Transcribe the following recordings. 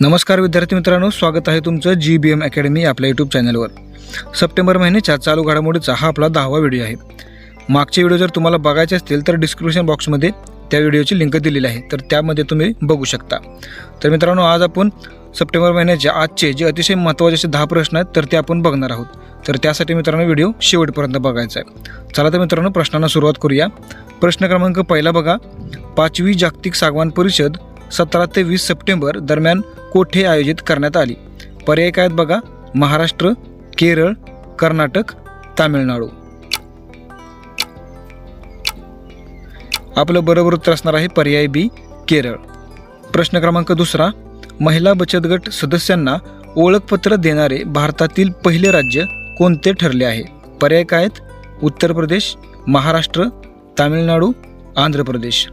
नमस्कार विद्यार्थी मित्रांनो स्वागत आहे तुमचं जी बी एम अकॅडमी आपल्या यूट्यूब चॅनलवर सप्टेंबर महिन्याच्या चालू घडामोडीचा हा आपला दहावा व्हिडिओ आहे. मागचे व्हिडिओ जर तुम्हाला बघायचे असतील तर डिस्क्रिप्शन बॉक्समध्ये त्या व्हिडिओची लिंक दिलेली आहे. तर त्यामध्ये तुम्ही बघू शकता. तर मित्रांनो आज आपण सप्टेंबर महिन्याच्या आजचे जे अतिशय महत्त्वाचे असे दहा प्रश्न आहेत तर ते आपण बघणार आहोत. तर त्यासाठी मित्रांनो व्हिडिओ शेवटपर्यंत बघायचा आहे. चला तर मित्रांनो प्रश्नांना सुरुवात करूया. प्रश्न क्रमांक पहिला बघा. पाचवी जागतिक सागवान परिषद सतरा ते वीस सप्टेंबर दरम्यान कोठे आयोजित करण्यात आली? पर्याय काय आहेत बघा. महाराष्ट्र केरळ कर्नाटक तामिळनाडू. आपलं बरोबर उत्तर असणार आहे पर्याय बी केरळ. प्रश्न क्रमांक दुसरा. महिला बचत गट सदस्यांना ओळखपत्र देणारे भारतातील पहिले राज्य कोणते ठरले आहे? पर्याय काय आहेत? उत्तर प्रदेश महाराष्ट्र तामिळनाडू आंध्र प्रदेश.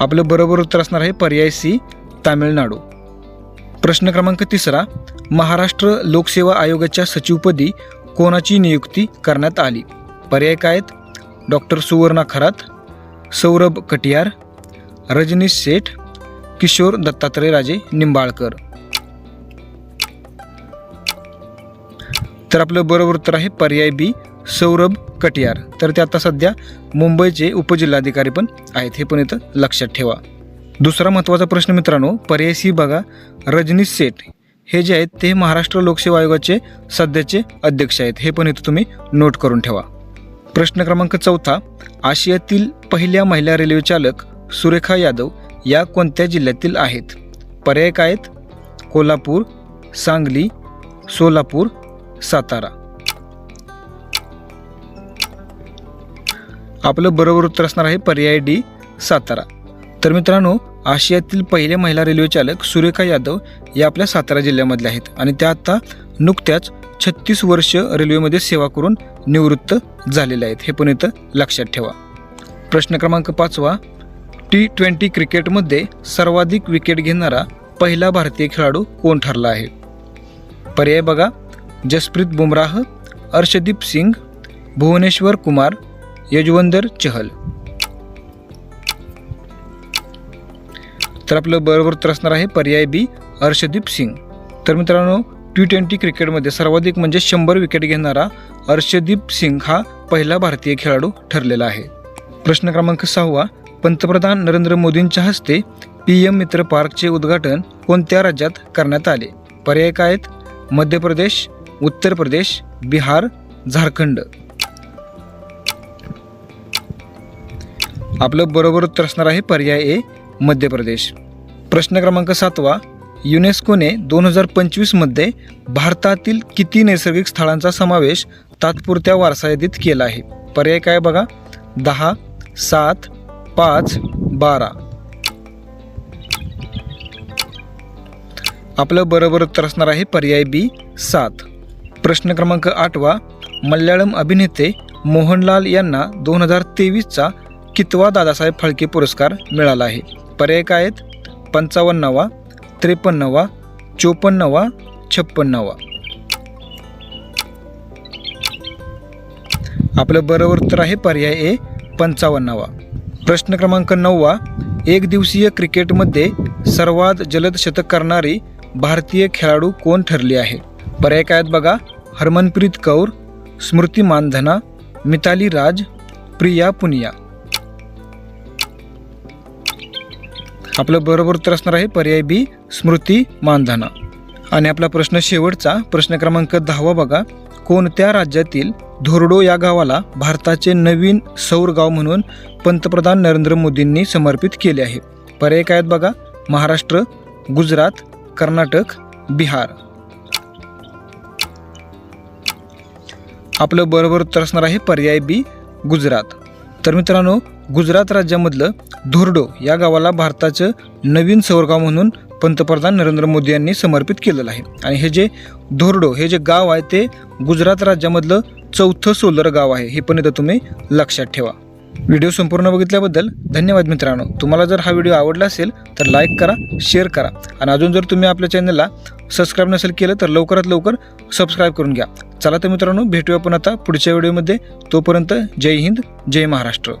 आपलं बरोबर उत्तर असणार आहे पर्याय सी तामिळनाडू. प्रश्न क्रमांक तिसरा महाराष्ट्र लोकसेवा आयोगाच्या सचिवपदी कोणाची नियुक्ती करण्यात आली? पर्याय काय आहेत? डॉक्टर सुवर्णा खरात सौरभ कटियार रजनीश सेठ किशोर दत्तात्रय राजे निंबाळकर. तर आपलं बरोबर उत्तर आहे पर्याय बी सौरभ कटियार. तर ते आता सध्या मुंबईचे उपजिल्हाधिकारी पण आहेत हे पण इथं लक्षात ठेवा. दुसरा महत्त्वाचा प्रश्न मित्रांनो पर्याय सी बघा रजनीश सेठ. हे जे आहेत ते महाराष्ट्र लोकसेवा आयोगाचे सध्याचे अध्यक्ष आहेत हे पण इथं तुम्ही नोट करून ठेवा. प्रश्न क्रमांक चौथा आशियातील पहिल्या महिला रेल्वे चालक सुरेखा यादव या कोणत्या जिल्ह्यातील आहेत? पर्याय काय आहेत? कोल्हापूर सांगली सोलापूर सातारा. आपलं बरोबर उत्तर असणार आहे पर्याय डी सातारा. तर मित्रांनो आशियातील पहिल्या महिला रेल्वे चालक सुरेखा यादव या आपल्या सातारा जिल्ह्यामधल्या आहेत आणि त्या आता नुकत्याच छत्तीस वर्ष रेल्वेमध्ये सेवा करून निवृत्त झालेल्या आहेत. हे पण इथं लक्षात ठेवा. प्रश्न क्रमांक पाचवा. टी ट्वेंटी क्रिकेटमध्ये सर्वाधिक विकेट घेणारा पहिला भारतीय खेळाडू कोण ठरला आहे? पर्याय बघा. जसप्रीत बुमराह अर्षदीप सिंग भुवनेश्वर कुमार यजवंदर चहल. तर आपलं बरोबर तर असणार आहे पर्याय बी अर्षदीप सिंग. तर मित्रांनो टी ट्वेंटी क्रिकेटमध्ये सर्वाधिक म्हणजे शंभर विकेट घेणारा अर्षदीप सिंग हा पहिला भारतीय खेळाडू ठरलेला आहे. प्रश्न क्रमांक सहावा पंतप्रधान नरेंद्र मोदींच्या हस्ते पी एम मित्र पार्कचे उद्घाटन कोणत्या राज्यात करण्यात आले? पर्याय काय आहेत? मध्य प्रदेश उत्तर प्रदेश बिहार झारखंड. आपलं बरोबर उत्तर असणार आहे पर्याय ए मध्य प्रदेश. प्रश्न क्रमांक सातवा युनेस्कोने दोन हजार पंचवीसमध्ये भारतातील किती नैसर्गिक स्थळांचा समावेश तात्पुरत्या वारसा यादीत केला आहे? पर्याय काय बघा? दहा सात पाच बारा. आपलं बरोबर उत्तर असणार आहे पर्याय बी सात. प्रश्न क्रमांक आठवा मल्याळम अभिनेते मोहनलाल यांना दोन हजार तेवीसचा कितवा दादासाहेब फाळके पुरस्कार मिळाला आहे. पर्याय काय आहेत? पंचावन्नावा त्रेपन्नावा चोपन्नावा छप्पन्नावा. आपलं बरोबर उत्तर आहे पर्याय ए पंचावन्नावा. प्रश्न क्रमांक नववा एक दिवसीय क्रिकेटमध्ये सर्वात जलद शतक करणारी भारतीय खेळाडू कोण ठरली आहे? पर्याय काय आहेत बघा हरमनप्रीत कौर स्मृती मानधना मिताली राज प्रिया पुनिया. आपलं बरोबर उत्तर असणार आहे पर्याय बी स्मृती मानधना. आणि आपला प्रश्न शेवटचा प्रश्न क्रमांक दहावा बघा. कोणत्या राज्यातील धोरडो या गावाला भारताचे नवीन सौर गाव म्हणून पंतप्रधान नरेंद्र मोदींनी समर्पित केले आहे? पर्याय काय आहेत बघा? महाराष्ट्र गुजरात कर्नाटक बिहार. आपलं बरोबर उत्तर असणार आहे पर्याय बी गुजरात. तर मित्रांनो गुजरात राज्यामधलं धोरडो या गावाला भारताचं नवीन सौरगाव म्हणून पंतप्रधान नरेंद्र मोदी यांनी समर्पित केलेलं आहे. आणि हे जे धोरडो हे जे गाव आहे ते गुजरात राज्यामधलं चौथं सोलर गाव आहे. हे पण इथं तुम्ही लक्षात ठेवा. व्हिडिओ संपूर्ण बघितल्याबद्दल धन्यवाद मित्रांनो. तुम्हाला जर हा व्हिडिओ आवडला असेल तर लाईक करा शेअर करा. आणि अजून जर तुम्ही आपल्या चॅनलला सबस्क्राईब नसेल केलं तर लवकरात लवकर सबस्क्राईब करून घ्या. चला तर मित्रांनो भेटूया आपण आता पुढच्या व्हिडिओमध्ये. तोपर्यंत जय हिंद जय महाराष्ट्र.